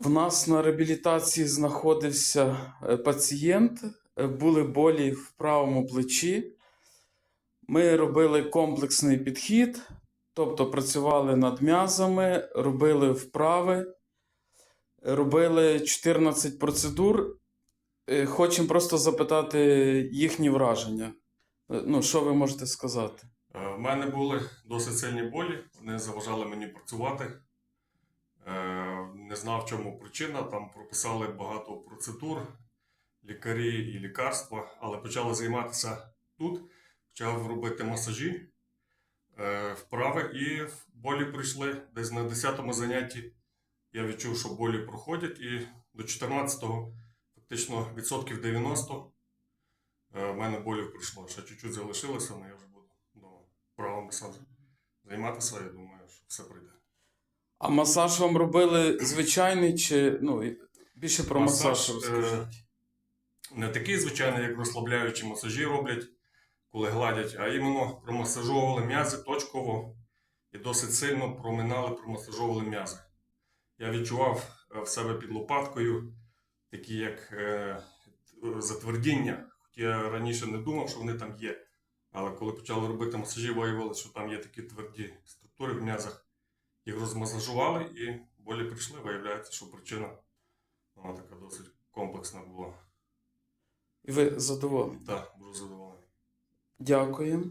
В нас на реабілітації знаходився е, пацієнт, е, були болі в правому плечі. Ми робили комплексний підхід, тобто працювали над м'язами, робили вправи, робили 14 процедур. Е, Хочемо просто запитати їхні враження. Ну, що ви можете сказати? В мене були досить сильні болі, вони заважали мені працювати. Не знав, в чому причина. Там прописали багато процедур, лікарі і лікарства, але почали займатися тут, почав робити масажі, е, вправи, і болі прийшли десь на 10-му занятті. Я відчув, що болі проходять, і до 14-го, фактично відсотків 90 е, в мене болів прийшло. Ще чуть-чуть залишилося, але я вже буду вдома правим масажем займатися, я думаю, що все пройде. А масаж вам робили звичайний чи ну, більше про масаж, Масаж, розкажіть? е, Не такий звичайний, як розслабляючі масажі роблять, коли гладять, а іменно промасажовували м'язи точково і досить сильно проминали, промасажовували м'язи. Я відчував е, в себе під лопаткою такі як е, затвердіння. Хоча я раніше не думав, що вони там є. Але коли почали робити масажі, виявилося, що там є такі тверді структури в м'язах. Їх розмасажували і болі прийшли. Виявляється, що причина вона така досить комплексна була. І ви задоволені? Так, дуже задоволений. Дякуємо.